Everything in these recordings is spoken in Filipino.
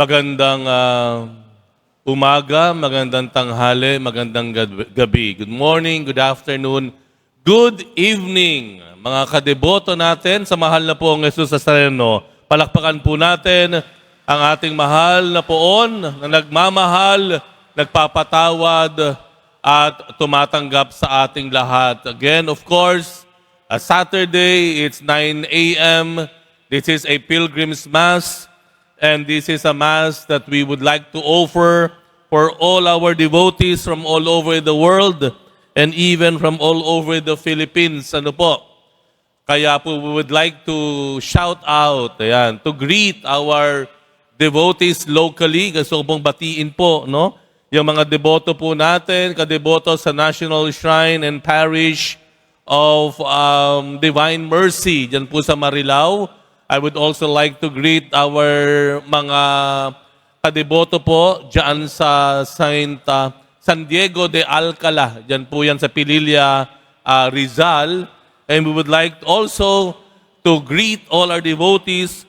Magandang ah, umaga, magandang tanghali, magandang gab- gabi. Good morning, good afternoon, good evening. Mga kadeboto natin, sa mahal na po ang Jesus sa Sareno, palakpakan po natin ang ating mahal na poon na nagmamahal, nagpapatawad, at tumatanggap sa ating lahat. Again, of course, a Saturday, it's 9 a.m. This is a pilgrim's mass. And this is a mass that we would like to offer for all our devotees from all over the world and even from all over the Philippines. Ano po? Kaya po we would like to shout out, ayan, to greet our devotees locally. Gusto ko pong batiin po, no? Yung mga deboto po natin, kadeboto sa National Shrine and Parish of um, Divine Mercy, dyan po sa Marilao. I would also like to greet our mga kadeboto po dyan sa Saint uh, San Diego de Alcala. Dyan po yan sa Pililla, uh, Rizal. And we would like also to greet all our devotees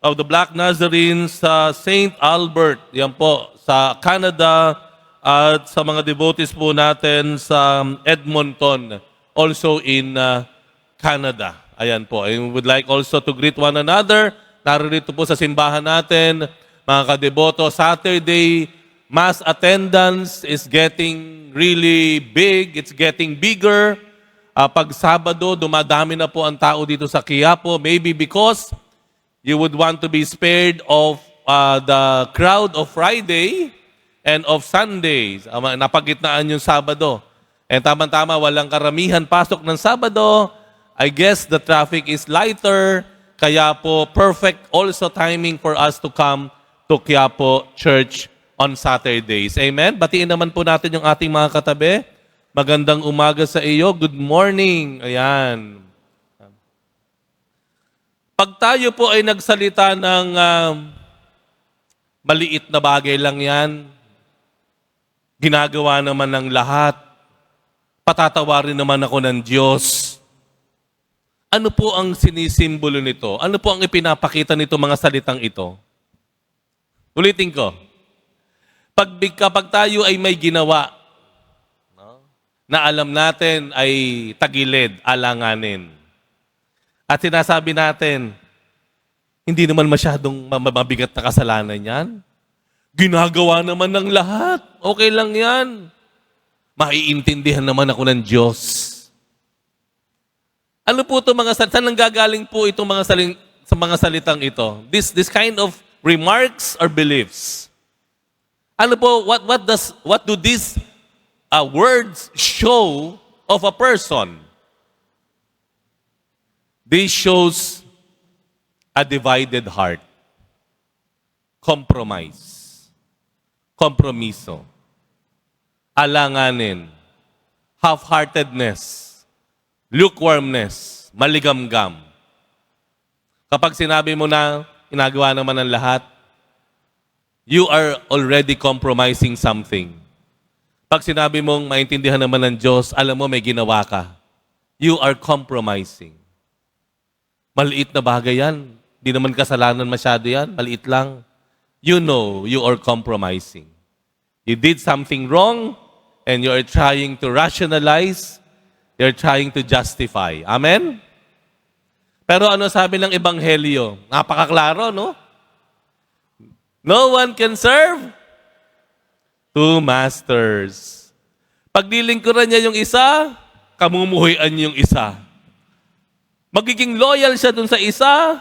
of the Black Nazarenes sa Saint Albert. Yan po, sa Canada at sa mga devotees po natin sa Edmonton, also in uh, Canada. Ayan po. And we would like also to greet one another. Narito po sa simbahan natin, mga kadeboto, Saturday, mass attendance is getting really big. It's getting bigger. Ah, pag Sabado, dumadami na po ang tao dito sa Quiapo. Maybe because you would want to be spared of uh, the crowd of Friday and of Sundays. Um, napagitnaan yung Sabado. And tama-tama, walang karamihan pasok ng Sabado. I guess the traffic is lighter. Kaya po, perfect also timing for us to come to Quiapo Church on Saturdays. Amen? Batiin naman po natin yung ating mga katabi. Magandang umaga sa iyo. Good morning. Ayan. Pag tayo po ay nagsalita ng um, maliit na bagay lang yan, ginagawa naman ng lahat, patatawarin naman ako ng Diyos. Ano po ang sinisimbolo nito? Ano po ang ipinapakita nito mga salitang ito? Ulitin ko. Pag, kapag tayo ay may ginawa no, na alam natin ay tagilid, alanganin, at sinasabi natin, hindi naman masyadong ma- mabigat na kasalanan yan. Ginagawa naman ng lahat. Okay lang yan. Maiintindihan naman ako ng Diyos. Ano po itong mga salita? Saan nanggagaling po itong mga saling, sa mga salitang ito? This, this kind of remarks or beliefs. Ano po, what, what, does, what do these uh, words show of a person? This shows a divided heart. Compromise. Kompromiso. Alanganin. Half-heartedness. Lukewarmness. Maligamgam. Kapag sinabi mo na ginagawa naman ng lahat, you are already compromising something. Pag sinabi mong maintindihan naman ng Diyos, alam mo may ginawa ka. You are compromising. Maliit na bagay yan. Di naman kasalanan masyado yan. Maliit lang. You know you are compromising. You did something wrong and you are trying to rationalize. You're trying to justify. Amen? Pero ano sabi ng Ebanghelyo? Napakaklaro, no? No one can serve two masters. Pag nilingkuran niya yung isa, kamumuhuyan yung isa. Magiging loyal siya dun sa isa,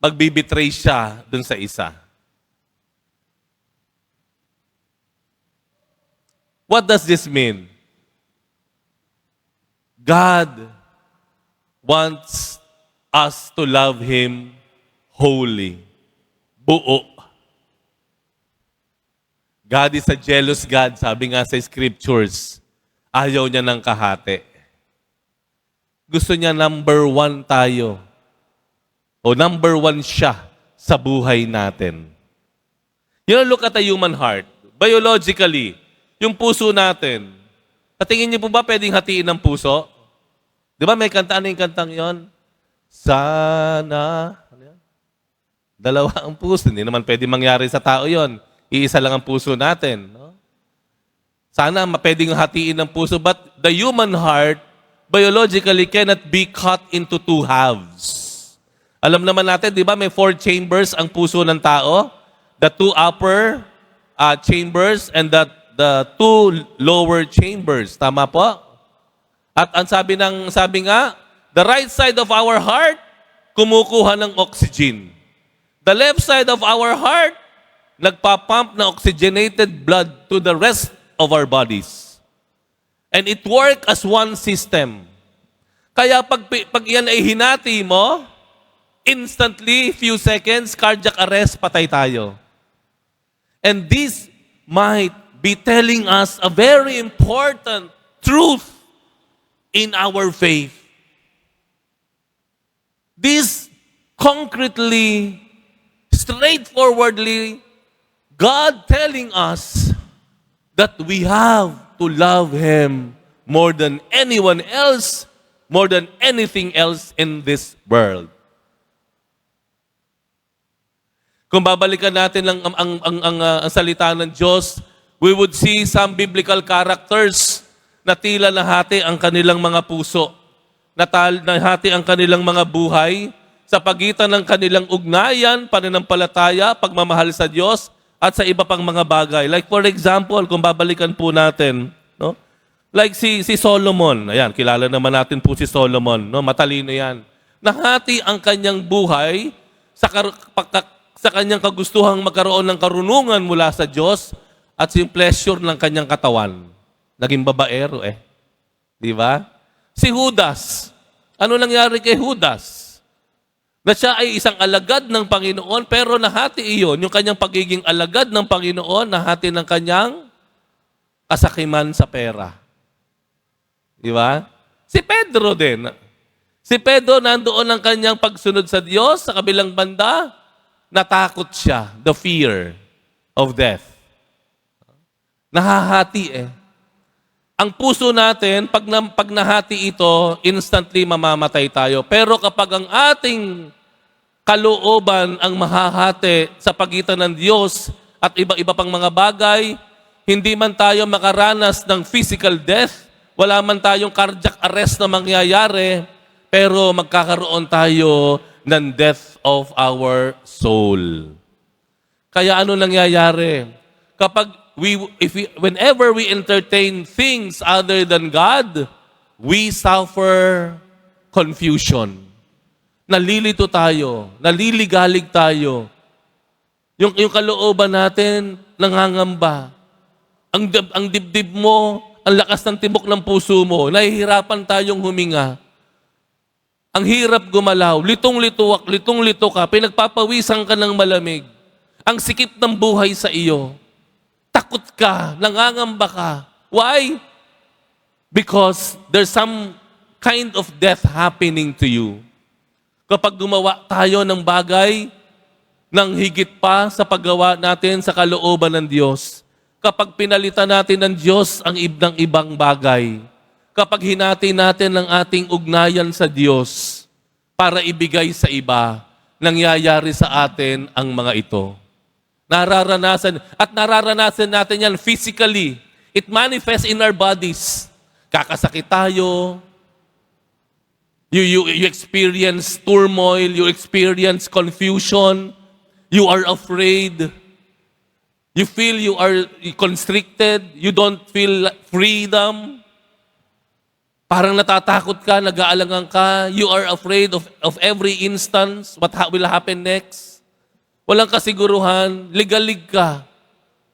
magbibitray siya dun sa isa. What does this mean? God wants us to love Him wholly. Buo. God is a jealous God, sabi nga sa scriptures. Ayaw niya ng kahati. Gusto niya number one tayo. O number one siya sa buhay natin. You know, look at a human heart. Biologically, yung puso natin, Natingin niyo po ba pwedeng hatiin ng puso? Di ba may kanta, ano yung kantang yon? Sana, ano yan? Dalawa ang puso. Hindi naman pwede mangyari sa tao yon. Iisa lang ang puso natin. No? Sana mapwedeng hatiin ng puso. But the human heart, biologically, cannot be cut into two halves. Alam naman natin, di ba, may four chambers ang puso ng tao. The two upper uh, chambers and the, the two lower chambers. Tama po? At ang sabi ng sabi nga, the right side of our heart kumukuha ng oxygen. The left side of our heart nagpapump ng oxygenated blood to the rest of our bodies. And it work as one system. Kaya pag, pag yan ay hinati mo, instantly, few seconds, cardiac arrest, patay tayo. And this might be telling us a very important truth in our faith. This concretely, straightforwardly, God telling us that we have to love Him more than anyone else, more than anything else in this world. Kung babalikan natin ang, ang, ang, ang, ang, uh, ang salita ng Diyos, we would see some biblical characters na tila nahati ang kanilang mga puso, natal, nahati ang kanilang mga buhay sa pagitan ng kanilang ugnayan, pananampalataya, pagmamahal sa Diyos, at sa iba pang mga bagay. Like for example, kung babalikan po natin, no? Like si si Solomon, ayan, kilala naman natin po si Solomon, no? Matalino 'yan. Nahati ang kanyang buhay sa kar- sa kanyang kagustuhang magkaroon ng karunungan mula sa Diyos at yung pleasure ng kanyang katawan. Naging babaero eh. Di ba? Si Judas. Ano nangyari kay Judas? Na siya ay isang alagad ng Panginoon pero nahati iyon, yung kanyang pagiging alagad ng Panginoon, nahati ng kanyang kasakiman sa pera. Di ba? Si Pedro din. Si Pedro nandoon ang kanyang pagsunod sa Diyos sa kabilang banda, natakot siya, the fear of death. Nahahati eh. Ang puso natin, pag, na, pag nahati ito, instantly mamamatay tayo. Pero kapag ang ating kalooban ang mahahati sa pagitan ng Diyos at iba-iba pang mga bagay, hindi man tayo makaranas ng physical death, wala man tayong cardiac arrest na mangyayari, pero magkakaroon tayo ng death of our soul. Kaya ano nangyayari? Kapag we, if we, whenever we entertain things other than God, we suffer confusion. Nalilito tayo, naliligalig tayo. Yung, yung kalooban natin, nangangamba. Ang, dib- ang dibdib mo, ang lakas ng tibok ng puso mo, nahihirapan tayong huminga. Ang hirap gumalaw, litong-lituwak, litong-lito ka, pinagpapawisan ka ng malamig. Ang sikip ng buhay sa iyo. Takot ka, nangangamba ka. Why? Because there's some kind of death happening to you. Kapag gumawa tayo ng bagay ng higit pa sa paggawa natin sa kalooban ng Diyos, kapag pinalitan natin ng Diyos ang ibang ibang bagay, kapag hinati natin ang ating ugnayan sa Diyos para ibigay sa iba, nangyayari sa atin ang mga ito. Nararanasan, at nararanasan natin yan physically. It manifests in our bodies. Kakasakit tayo, You, you, you experience turmoil, you experience confusion, you are afraid, you feel you are constricted, you don't feel freedom. Parang natatakot ka, nag-aalangan ka, you are afraid of, of every instance, what ha- will happen next. Walang kasiguruhan, ligalig ka,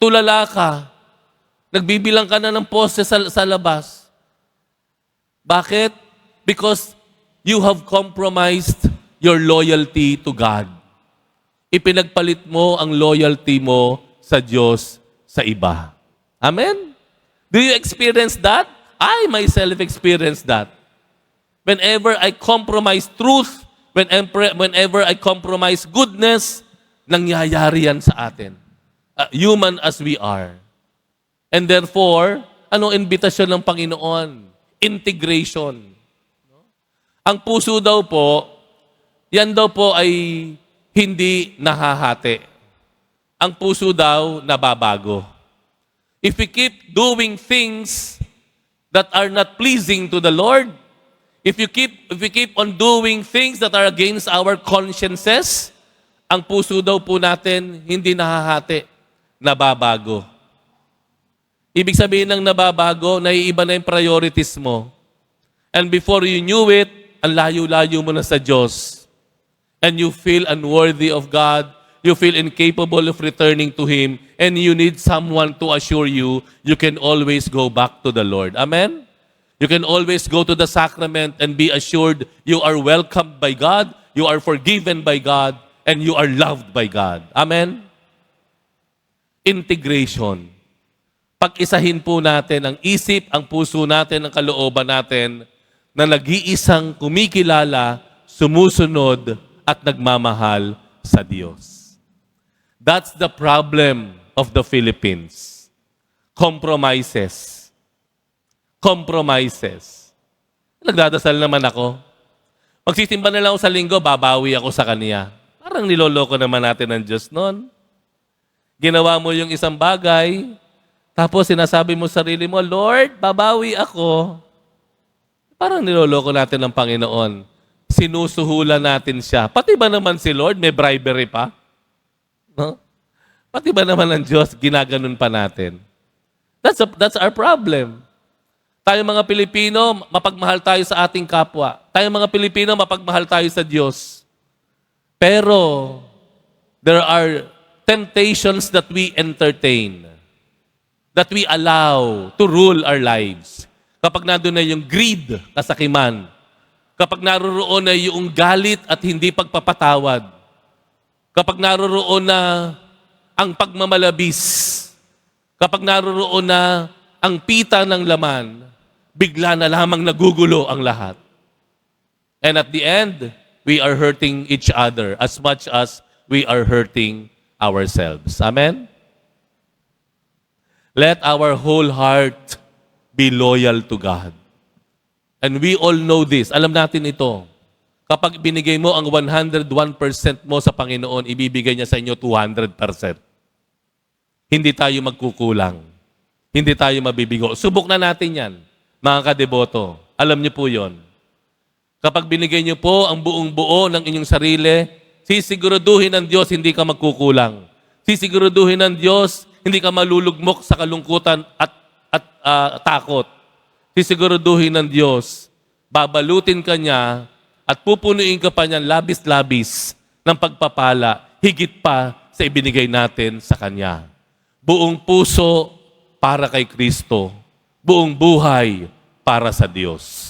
tulala ka, nagbibilang ka na ng poste sa, sa labas. Bakit? Because you have compromised your loyalty to God. Ipinagpalit mo ang loyalty mo sa Diyos sa iba. Amen? Do you experience that? I myself experience that. Whenever I compromise truth, whenever, whenever I compromise goodness, nangyayari yan sa atin. Uh, human as we are. And therefore, ano invitasyon ng Panginoon? Integration. Ang puso daw po, yan daw po ay hindi nahahati. Ang puso daw nababago. If we keep doing things that are not pleasing to the Lord, if you keep if we keep on doing things that are against our consciences, ang puso daw po natin hindi nahahati, nababago. Ibig sabihin ng nababago, naiiba na yung priorities mo. And before you knew it, ang layo-layo mo na sa Diyos. And you feel unworthy of God. You feel incapable of returning to Him. And you need someone to assure you, you can always go back to the Lord. Amen? You can always go to the sacrament and be assured you are welcomed by God, you are forgiven by God, and you are loved by God. Amen? Integration pag-isahin po natin ang isip, ang puso natin, ang kalooban natin na nag-iisang kumikilala, sumusunod, at nagmamahal sa Diyos. That's the problem of the Philippines. Compromises. Compromises. Nagdadasal naman ako. Magsisimba na lang ako sa linggo, babawi ako sa Kanya. Parang niloloko naman natin ng Diyos noon. Ginawa mo yung isang bagay, tapos sinasabi mo sa sarili mo, Lord, babawi ako. Parang niloloko natin ng Panginoon. Sinusuhulan natin siya. Pati ba naman si Lord, may bribery pa? No? Pati ba naman ang Diyos, ginaganon pa natin? That's, a, that's our problem. Tayo mga Pilipino, mapagmahal tayo sa ating kapwa. Tayo mga Pilipino, mapagmahal tayo sa Diyos. Pero, there are temptations that we entertain that we allow to rule our lives. Kapag nandun na yung greed, kasakiman. Kapag naroroon na yung galit at hindi pagpapatawad. Kapag naroroon na ang pagmamalabis. Kapag naroroon na ang pita ng laman, bigla na lamang nagugulo ang lahat. And at the end, we are hurting each other as much as we are hurting ourselves. Amen? Let our whole heart be loyal to God. And we all know this. Alam natin ito. Kapag binigay mo ang 101% mo sa Panginoon, ibibigay niya sa inyo 200%. Hindi tayo magkukulang. Hindi tayo mabibigo. Subok na natin yan, mga kadeboto. Alam niyo po yon. Kapag binigay niyo po ang buong buo ng inyong sarili, sisiguraduhin ng Diyos hindi ka magkukulang. Sisiguraduhin ng Diyos hindi ka malulugmok sa kalungkutan at, at ah, takot. Sisiguraduhin ng Diyos, babalutin ka niya at pupunuin ka pa niyan labis-labis ng pagpapala, higit pa sa ibinigay natin sa Kanya. Buong puso para kay Kristo, buong buhay para sa Diyos.